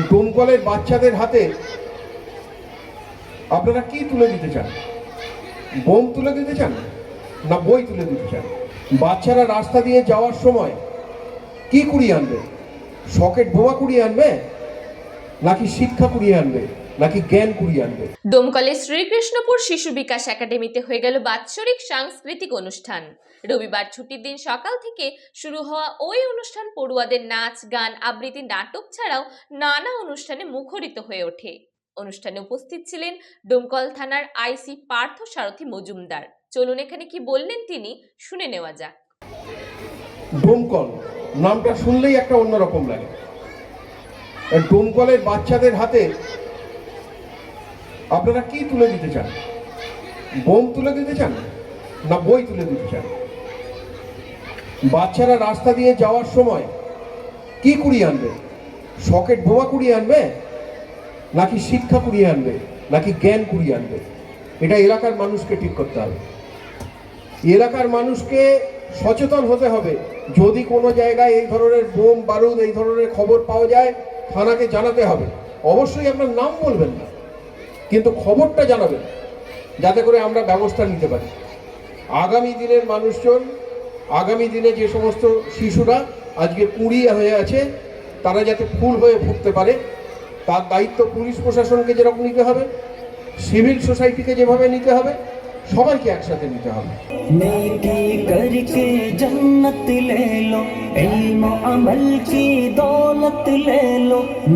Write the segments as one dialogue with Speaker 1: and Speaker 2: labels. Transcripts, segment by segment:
Speaker 1: ডোমকলের বাচ্চাদের হাতে আপনারা কি তুলে দিতে চান? বোম তুলে দিতে চান? না বই তুলে দিতে চান? বাচ্চারা রাস্তা দিয়ে যাওয়ার সময় কি কুড়িয়ে আনবে? সকেট বোমা কুড়িয়ে আনবে? নাকি শিক্ষা কুড়িয়ে আনবে? নাকি জ্ঞান কুড়িয়ে আনবে?
Speaker 2: ডোমকলের শ্রীকৃষ্ণপুর শিশু বিকাশ একাডেমিতে হয়ে গেল বাৎসরিক সাংস্কৃতিক অনুষ্ঠান। রবিবার ছুটির দিন সকাল থেকে শুরু হওয়া ওই অনুষ্ঠান পড়ুয়াদের নাচ গান আবৃত্তি নাটক ছাড়াও নানা অনুষ্ঠানে মুখরিত হয়ে ওঠে। অনুষ্ঠানে উপস্থিত ছিলেন ডোমকল থানার আইসি পার্থ সারথী মজুমদার। চলুন এখানে কি বললেন তিনি শুনে নেওয়া যাক।
Speaker 1: ডোমকল নামটা শুনলেই একটা অন্যরকম লাগে। ডোমকলের বাচ্চাদের হাতে আপনারা কি তুলে দিতে চান? বোম তুলে দিতে চান? না বই তুলে দিতে চান? বাচ্চারা রাস্তা দিয়ে যাওয়ার সময় কি কুড়িয়ে আনবে? সকেট বোমা কুড়িয়ে আনবে? নাকি শিক্ষা কুড়িয়ে আনবে? নাকি জ্ঞান কুড়িয়ে আনবে? এটা এলাকার মানুষকে ঠিক করতে হবে। এলাকার মানুষকে সচেতন হতে হবে। যদি কোনো জায়গায় এই ধরনের বোম, বারুদ, এই ধরনের খবর পাওয়া যায়, থানাকে জানাতে হবে। অবশ্যই আপনার নাম বলবেন না। কিন্তু খবরটা জানাবেন, যাতে করে আমরা ব্যবস্থা নিতে পারি। আগামী দিনের মানুষজন, আগামী দিনে যে সমস্ত শিশুরা আজকে কুড়িয়ে হয়ে আছে, তারা যাতে ফুল হয়ে ফুটতে পারে, তার দায়িত্ব পুলিশ প্রশাসনকে যেরকম নিতে হবে, সিভিল সোসাইটিকে যেভাবে নিতে হবে, সবাইকে একসাথে নিতে হবে।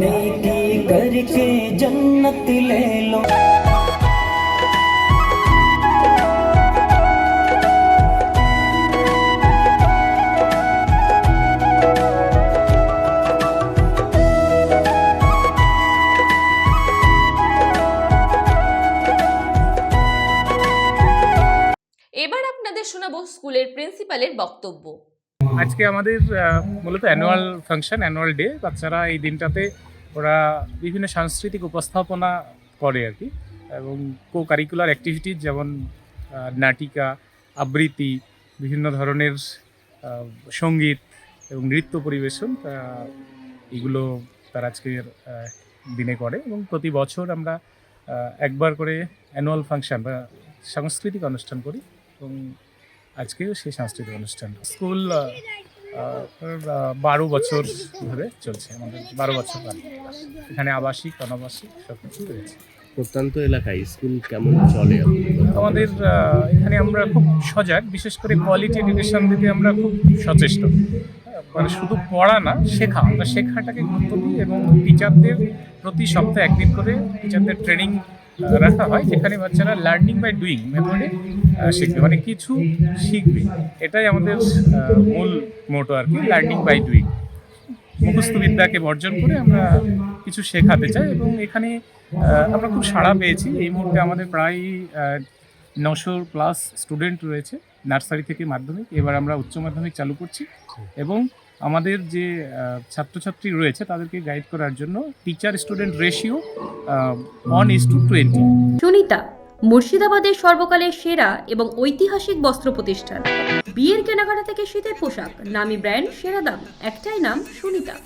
Speaker 3: নেকি करके जन्नत ले लो
Speaker 2: এবার আপনাদের শোনাবো স্কুলের প্রিন্সিপালের বক্তব্য
Speaker 4: আজকে আমাদের আহ, মূলত অ্যানুয়াল ফাংশন অ্যানুয়াল ডে বাচ্চারা এই দিনটাতে ওরা বিভিন্ন সাংস্কৃতিক উপস্থাপনা করে আর কি, এবং কো কারিকুলার অ্যাক্টিভিটিজ যেমন নাটিকা, আবৃত্তি, বিভিন্ন ধরনের সংগীত এবং নৃত্য পরিবেশন এগুলো তারা আজকের দিনে করে এবং প্রতি বছর আমরা একবার করে অ্যানুয়াল ফাংশন বা সাংস্কৃতিক অনুষ্ঠান করি এবং আজকেও সেই সাংস্কৃতিক অনুষ্ঠান। স্কুল বারো বছর ধরে চলছে আমাদের বারো বছর ধরে। এখানে আবাসিক অনাবাসিক সব কিছু রয়েছে।
Speaker 5: প্রত্যন্ত এলাকায় স্কুল কেমন চলে
Speaker 4: আমাদের এখানে আমরা খুব সজাগ বিশেষ করে কোয়ালিটি এডুকেশন দিতে আমরা খুব সচেষ্ট। মানে শুধু পড়া না শেখা। আমরা শেখাটাকে গুরুত্ব দিই এবং টিচারদের প্রতি সপ্তাহে একদিন করে টিচারদের ট্রেনিং রাখা হয় যেখানে বাচ্চারা লার্নিং বাই ডুইং মেথডে শিখবে। মানে কিছু শিখবে। এটাই আমাদের মূল মোটো আর কি লার্নিং বাই ডুইং মুখস্থবিদ্যাকে বর্জন করে আমরা কিছু শেখাতে চাই এবং এখানে আমরা খুব সাড়া পেয়েছি। এই মুহূর্তে আমাদের প্রায় নশো প্লাস স্টুডেন্ট রয়েছে নার্সারি থেকে মাধ্যমিক। এবার আমরা উচ্চ মাধ্যমিক চালু করছি। এবং আমাদের যে ছাত্রছাত্রী রয়েছে তাদেরকে গাইড করার জন্য teacher student ratio one is to twenty
Speaker 6: Sunita, মুর্শিদাবাদের সর্বকালের সেরা এবং ঐতিহাসিক বস্ত্র প্রতিষ্ঠান। বিয়ের কেনাকাটা থেকে শীতের পোশাক, নামি ব্র্যান্ড, সেরা দাম, একটাই নাম সুনিতা।